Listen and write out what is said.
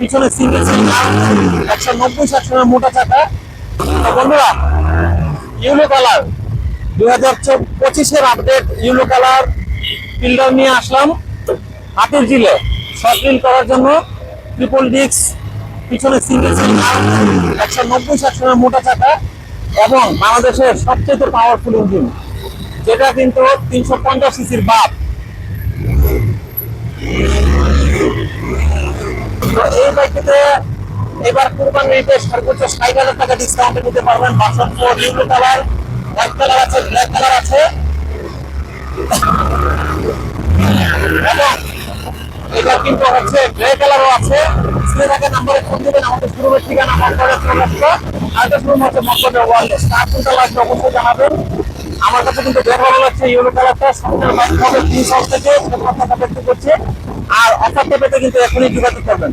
পিছনে সিঙ্গেল একশো নব্বই সেকশনের মোটা চাকা। বন্ধুরা ইউলো কালার। দু হাজার পঁচিশের আপডেট ইউলো কালার। ফিল্ডার নিয়ে আসলাম। হাতের জিলে শর্ট করার জন্য ট্রিপল ডিক্স পিছনে সিঙ্গেল একশো নব্বই সেকশনের মোটা চাকা। এবং বাংলাদেশের সবচেয়ে পাওয়ারফুল ইঞ্জিন যেটা কিন্তু তিনশো পঞ্চাশ সিসির বাপ। তো এই বাইকটিতে এবার হাজার টাকা পারবেন। কালার। কালার আছে, ব্ল্যাক কালার আছে। এটা কিন্তু হচ্ছে গ্রে আছে। নাম্বারে ফোন আমাদের ঠিকানা আর অবশ্যই জানাবেন। আমার কাছে কিন্তু বেশ ভালো লাগছে ইউলো কালারটা সামনের বাইক তিন সাল থেকে করছে। আর অফারটা পেতে কিন্তু এখনই যোগাযোগ করবেন।